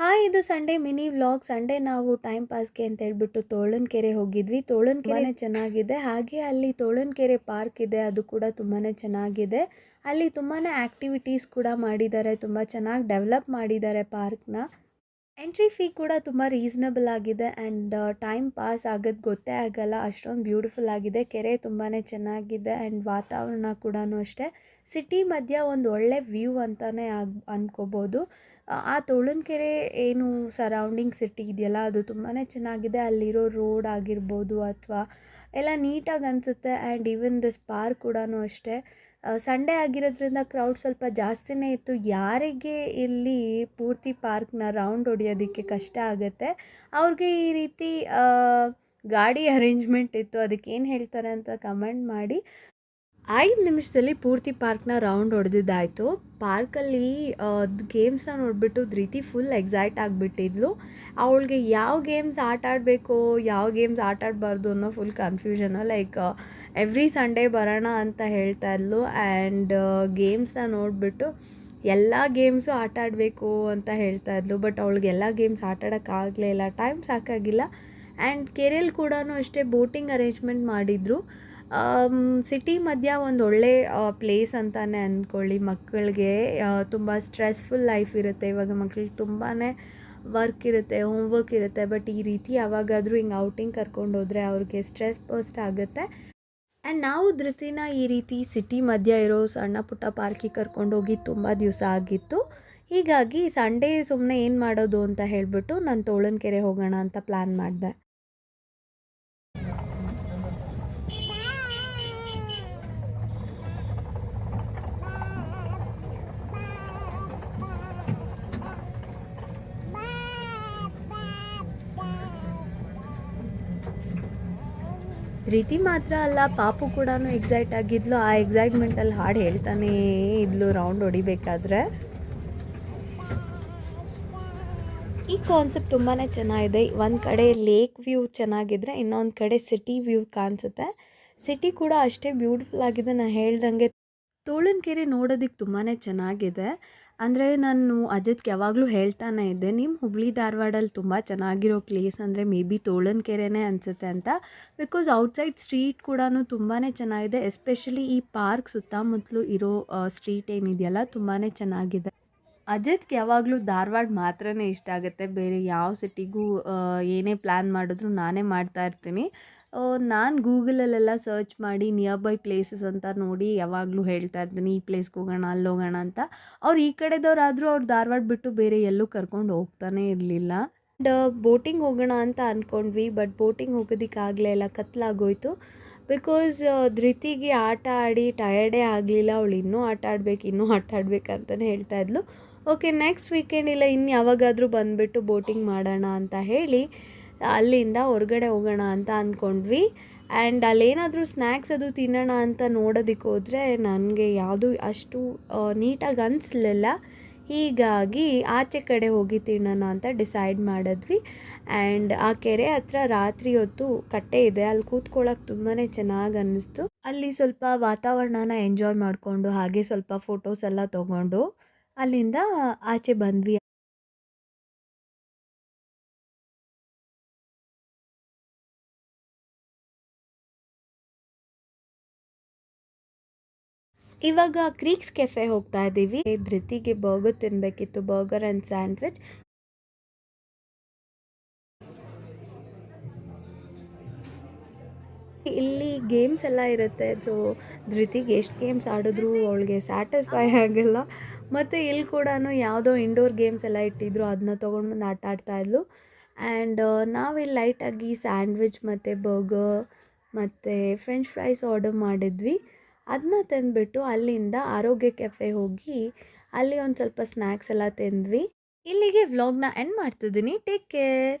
Hi ಇದು Sunday mini vlog. Sunday ನಾವು time ಪಾಸ್ಗೆ ಅಂತ ಹೇಳ್ಬಿಟ್ಟು ತೋಳನಕೆರೆ ಹೋಗಿದ್ವಿ. ತೋಳನ್ ಕೆರೆ ಚೆನ್ನಾಗಿದೆ. ಹಾಗೆ ಅಲ್ಲಿ ತೋಳನಕೆರೆ ಪಾರ್ಕ್ ಇದೆ. ಅದು ಕೂಡ ತುಂಬಾ ಚೆನ್ನಾಗಿದೆ. ಅಲ್ಲಿ ತುಂಬಾ ಆಕ್ಟಿವಿಟೀಸ್ ಕೂಡ ಮಾಡಿದ್ದಾರೆ. ತುಂಬ ಚೆನ್ನಾಗಿ ಡೆವಲಪ್ ಮಾಡಿದ್ದಾರೆ ಪಾರ್ಕ್ನ ಎಂಟ್ರಿ ಫೀ ಕೂಡ ತುಂಬ ರೀಸನಬಲ್ ಆಗಿದೆ ಆ್ಯಂಡ್ ಟೈಮ್ ಪಾಸ್ ಆಗೋದು ಗೊತ್ತೇ ಆಗಲ್ಲ. ಅಷ್ಟೊಂದು ಬ್ಯೂಟಿಫುಲ್ ಆಗಿದೆ. ಕೆರೆ ತುಂಬಾ ಚೆನ್ನಾಗಿದೆ ಆ್ಯಂಡ್ ವಾತಾವರಣ ಕೂಡ ಅಷ್ಟೇ. ಸಿಟಿ ಮಧ್ಯ ಒಂದು ಒಳ್ಳೆ ವ್ಯೂ ಅಂತಲೇ ಆಗ್ ಅಂದ್ಕೋಬೋದು ಆ ತೋಳನಕೆರೆ ಏನು ಸರೌಂಡಿಂಗ್ ಸಿಟಿ ಇದೆಯಲ್ಲ, ಅದು ತುಂಬಾ ಚೆನ್ನಾಗಿದೆ. ಅಲ್ಲಿರೋ ರೋಡ್ ಆಗಿರ್ಬೋದು ಅಥವಾ, ಎಲ್ಲ ನೀಟಾಗಿ ಅನಿಸುತ್ತೆ ಆ್ಯಂಡ್ ಈವನ್ ದಿಸ್ ಪಾರ್ಕ್ ಕೂಡ ಅಷ್ಟೇ. ಸಂಡೇ ಆಗಿರೋದ್ರಿಂದ ಕ್ರೌಡ್ ಸ್ವಲ್ಪ ಜಾಸ್ತಿನೇ ಇತ್ತು. ಯಾರಿಗೆ ಇಲ್ಲಿ ಪೂರ್ತಿ ಪಾರ್ಕ್ನ ರೌಂಡ್ ಹೊಡಿಯೋದಕ್ಕೆ ಕಷ್ಟ ಆಗುತ್ತೆ? ಅವ್ರಿಗೆ ಈ ರೀತಿ ಗಾಡಿ ಅರೇಂಜ್ಮೆಂಟ್ ಇತ್ತು. ಅದಕ್ಕೆ ಏನು ಹೇಳ್ತಾರೆ ಅಂತ ಕಮೆಂಟ್ ಮಾಡಿ. ಐದು ನಿಮಿಷದಲ್ಲಿ ಪೂರ್ತಿ ಪಾರ್ಕ್ನ ರೌಂಡ್ ಹೊಡೆದಿದ್ದಾಯಿತು ಪಾರ್ಕಲ್ಲಿ ಗೇಮ್ಸ್ನ ನೋಡಿಬಿಟ್ಟು ಧೃತಿ ಫುಲ್ ಎಕ್ಸೈಟ್ ಆಗಿಬಿಟ್ಟಿದ್ಲು. ಅವಳಿಗೆ ಯಾವ ಗೇಮ್ಸ್ ಆಟ ಆಡಬೇಕು, ಯಾವ ಗೇಮ್ಸ್ ಆಟ ಆಡಬಾರ್ದು ಅನ್ನೋ full confusion like every Sunday ಬರೋಣ ಅಂತ ಹೇಳ್ತಾ ಇದ್ಲು. ಆ್ಯಂಡ್ ಗೇಮ್ಸ್ನ ನೋಡಿಬಿಟ್ಟು ಎಲ್ಲ ಗೇಮ್ಸು ಆಟ ಆಡಬೇಕು ಅಂತ ಹೇಳ್ತಾ ಇದ್ಲು. ಬಟ್ ಅವಳಿಗೆ ಎಲ್ಲ ಗೇಮ್ಸ್ ಆಟ ಆಡೋಕ್ಕಾಗಲೇ ಇಲ್ಲ ಟೈಮ್ ಸಾಕಾಗಿಲ್ಲ. ಆ್ಯಂಡ್ ಕೆರೆಯಲ್ಲಿ ಕೂಡ ಅಷ್ಟೇ ಬೋಟಿಂಗ್ ಅರೇಂಜ್ಮೆಂಟ್ ಮಾಡಿದರು. ಸಿಟಿ ಮಧ್ಯ ಒಂದು ಒಳ್ಳೆ ಪ್ಲೇಸ್ ಅಂತಲೇ ಅಂದ್ಕೊಳ್ಳಿ ಮಕ್ಕಳಿಗೆ ತುಂಬ ಸ್ಟ್ರೆಸ್ಫುಲ್ ಲೈಫ್ ಇರುತ್ತೆ. ಇವಾಗ ಮಕ್ಳಿಗೆ ತುಂಬಾ ವರ್ಕ್ ಇರುತ್ತೆ ಹೋಮ್ವರ್ಕ್ ಇರುತ್ತೆ. ಬಟ್ ಈ ರೀತಿ ಯಾವಾಗಾದರೂ ಹಿಂಗೆ ಔಟಿಂಗ್ ಕರ್ಕೊಂಡು ಹೋದರೆ ಅವ್ರಿಗೆ ಸ್ಟ್ರೆಸ್ ಬಸ್ಟ್ ಆಗುತ್ತೆ. ಆ್ಯಂಡ್ ನಾವು ಧೃತಿನ ಈ ರೀತಿ ಸಿಟಿ ಮಧ್ಯ ಇರೋ ಸಣ್ಣ ಪುಟ್ಟ ಪಾರ್ಕಿಗೆ ಕರ್ಕೊಂಡು ಹೋಗಿ ತುಂಬ ದಿವಸ ಆಗಿತ್ತು. ಹೀಗಾಗಿ ಸಂಡೇ ಸುಮ್ಮನೆ ಏನು ಮಾಡೋದು ಅಂತ ಹೇಳಿಬಿಟ್ಟು ನಾನು ತೋಳನಕೆರೆ ಹೋಗೋಣ ಅಂತ ಪ್ಲ್ಯಾನ್ ಮಾಡಿದೆ. ರೀತಿ ಮಾತ್ರ ಅಲ್ಲ, ಪಾಪು ಕೂಡ ಎಕ್ಸೈಟ್ ಆಗಿದ್ಲು. ಆ ಎಕ್ಸೈಟ್ಮೆಂಟಲ್ಲಿ ಹಾಡು ಹೇಳ್ತಾನೇ ಇದ್ಲು ರೌಂಡ್ ಹೊಡಿಬೇಕಾದ್ರೆ. ಈ ಕಾನ್ಸೆಪ್ಟ್ ತುಂಬಾ ಚೆನ್ನಾಗಿದೆ. ಒಂದು ಕಡೆ ಲೇಕ್ ವ್ಯೂ ಚೆನ್ನಾಗಿದ್ರೆ ಇನ್ನೊಂದು ಕಡೆ ಸಿಟಿ ವ್ಯೂ ಕಾಣಿಸುತ್ತೆ. ಸಿಟಿ ಕೂಡ ಅಷ್ಟೇ ಬ್ಯೂಟಿಫುಲ್ ಆಗಿದೆ. ನಾನು ಹೇಳ್ದಂಗೆ ತೋಳನ್ಕೆರೆ ನೋಡೋದಕ್ಕೆ ತುಂಬಾ ಚೆನ್ನಾಗಿದೆ. ಅಂದರೆ ನಾನು ಅಜಿತ್ಗೆ ಯಾವಾಗಲೂ ಹೇಳ್ತಾನೆ ಇದ್ದೆ ನಿಮ್ಮ ಹುಬ್ಳಿ ಧಾರವಾಡಲ್ಲಿ ತುಂಬ ಚೆನ್ನಾಗಿರೋ ಪ್ಲೇಸ್ ಅಂದರೆ ಮೇ ಬಿ ತೋಳನ್ಕೆರೆನೇ ಅನಿಸುತ್ತೆ ಅಂತ. ಬಿಕಾಸ್ ಔಟ್ಸೈಡ್ ಸ್ಟ್ರೀಟ್ ಕೂಡ ತುಂಬಾ ಚೆನ್ನಾಗಿದೆ ಎಸ್ಪೆಷಲಿ ಈ ಪಾರ್ಕ್ ಸುತ್ತಮುತ್ತಲು ಇರೋ ಸ್ಟ್ರೀಟ್ ಏನಿದೆಯಲ್ಲ ತುಂಬಾ ಚೆನ್ನಾಗಿದೆ. ಅಜಿತ್ಗೆ ಯಾವಾಗಲೂ ಧಾರವಾಡ ಮಾತ್ರನೇ ಇಷ್ಟ ಆಗುತ್ತೆ. ಬೇರೆ ಯಾವ ಸಿಟಿಗೂ ಏನೇ ಪ್ಲ್ಯಾನ್ ಮಾಡಿದ್ರು ನಾನೇ ಮಾಡ್ತಾ ಇರ್ತೀನಿ. ನಾನು ಗೂಗಲಲ್ಲೆಲ್ಲ ಸರ್ಚ್ ಮಾಡಿ ನಿಯರ್ ಬೈ ಪ್ಲೇಸಸ್ ಅಂತ ನೋಡಿ ಯಾವಾಗಲೂ ಹೇಳ್ತಾ ಇರ್ತೀನಿ, ಈ ಪ್ಲೇಸ್ಗೆ ಹೋಗೋಣ, ಅಲ್ಲಿ ಹೋಗೋಣ ಅಂತ. ಅವ್ರು ಈ ಕಡೆದವರಾದರೂ ಅವ್ರು ಧಾರವಾಡ ಬಿಟ್ಟು ಬೇರೆ ಎಲ್ಲೂ ಕರ್ಕೊಂಡು ಹೋಗ್ತಾನೇ ಇರಲಿಲ್ಲ. ಅಂಡ್ ಬೋಟಿಂಗ್ ಹೋಗೋಣ ಅಂತ ಅಂದ್ಕೊಂಡ್ವಿ ಬಟ್ ಬೋಟಿಂಗ್ ಹೋಗೋದಕ್ಕಾಗಲೇ ಇಲ್ಲ ಕತ್ಲಾಗೋಯ್ತು. ಬಿಕಾಸ್ ಧೃತಿಗೆ ಆಟ ಆಡಿ ಟಯರ್ಡೇ ಆಗಲಿಲ್ಲ, ಅವಳು ಇನ್ನೂ ಆಟ ಆಡ್ಬೇಕು, ಇನ್ನೂ ಆಟ ಆಡ್ಬೇಕಂತಲೇ ಹೇಳ್ತಾ ಇದ್ಲು. ಓಕೆ ನೆಕ್ಸ್ಟ್ ವೀಕೆಂಡ್ ಇಲ್ಲ ಇನ್ನು ಯಾವಾಗಾದರೂ ಬಂದುಬಿಟ್ಟು ಬೋಟಿಂಗ್ ಮಾಡೋಣ ಅಂತ ಹೇಳಿ. ಅಲ್ಲಿಂದ ಹೊರಗಡೆ ಹೋಗೋಣ ಅಂತ ಅಂದ್ಕೊಂಡ್ವಿ. ಆ್ಯಂಡ್ ಅಲ್ಲೇನಾದರೂ ಸ್ನ್ಯಾಕ್ಸ್ ಅದು ತಿನ್ನೋಣ ಅಂತ ನೋಡೋದಕ್ಕೆ ಹೋದರೆ ನನಗೆ ಯಾವುದು ಅಷ್ಟು ನೀಟಾಗಿ ಅನಿಸ್ಲಿಲ್ಲ. ಹೀಗಾಗಿ ಆಚೆ ಕಡೆ ಹೋಗಿ ತಿನ್ನೋಣ ಅಂತ ಡಿಸೈಡ್ ಮಾಡಿದ್ವಿ. ಆ್ಯಂಡ್ ಆ ಕೆರೆ ಹತ್ರ ರಾತ್ರಿ ಹೊತ್ತು ಕಟ್ಟೆ ಇದೆ. ಅಲ್ಲಿ ಕೂತ್ಕೊಳ್ಳೋಕೆ ತುಂಬಾ ಚೆನ್ನಾಗಿ ಅನ್ನಿಸ್ತು. ಅಲ್ಲಿ ಸ್ವಲ್ಪ ವಾತಾವರಣನ ಎಂಜಾಯ್ ಮಾಡಿಕೊಂಡು ಹಾಗೆ ಸ್ವಲ್ಪ ಫೋಟೋಸ್ ಎಲ್ಲ ತೊಗೊಂಡು ಅಲ್ಲಿಂದ ಆಚೆ ಬಂದ್ವಿ. ಇವಾಗ ಕ್ರೀಕ್ಸ್ ಕೆಫೆ ಹೋಗ್ತಾ ಇದ್ದೀವಿ ಧೃತಿಗೆ ಬರ್ಗರ್ ತಿನ್ನಬೇಕಿತ್ತು ಬರ್ಗರ್ ಆ್ಯಂಡ್ ಸ್ಯಾಂಡ್ವಿಚ್ ಇಲ್ಲಿ ಗೇಮ್ಸ್ ಎಲ್ಲ ಇರುತ್ತೆ ಸೊ ಧೃತಿಗೆ ಎಷ್ಟು ಗೇಮ್ಸ್ ಆಡಿದ್ರು ಅವಳಿಗೆ ಸ್ಯಾಟಿಸ್ಫೈ ಆಗಲ್ಲ. ಮತ್ತು ಇಲ್ಲಿ ಕೂಡ ಯಾವುದೋ ಇಂಡೋರ್ ಗೇಮ್ಸ್ ಎಲ್ಲ ಇಟ್ಟಿದ್ರು ಅದನ್ನ ತೊಗೊಂಡು ಬಂದು ಆಟ ಆಡ್ತಾಯಿದ್ಲು ಆ್ಯಂಡ್ ನಾವಿಲ್ಲಿ ಲೈಟಾಗಿ ಸ್ಯಾಂಡ್ವಿಚ್ ಮತ್ತು ಬರ್ಗರ್ ಮತ್ತು ಫ್ರೆಂಚ್ ಫ್ರೈಸ್ ಆರ್ಡರ್ ಮಾಡಿದ್ವಿ. ಅದನ್ನ ತಂದುಬಿಟ್ಟು ಅಲ್ಲಿಂದ ಆರೋಗ್ಯ ಕೆಫೆ ಹೋಗಿ ಅಲ್ಲಿ ಒಂದು ಸ್ವಲ್ಪ ಸ್ನ್ಯಾಕ್ಸ್ ಎಲ್ಲ ತಿಂದ್ವಿ. ಇಲ್ಲಿಗೆ ವ್ಲಾಗ್ನ ಎಂಡ್ ಮಾಡ್ತಿದ್ದೀನಿ. Take care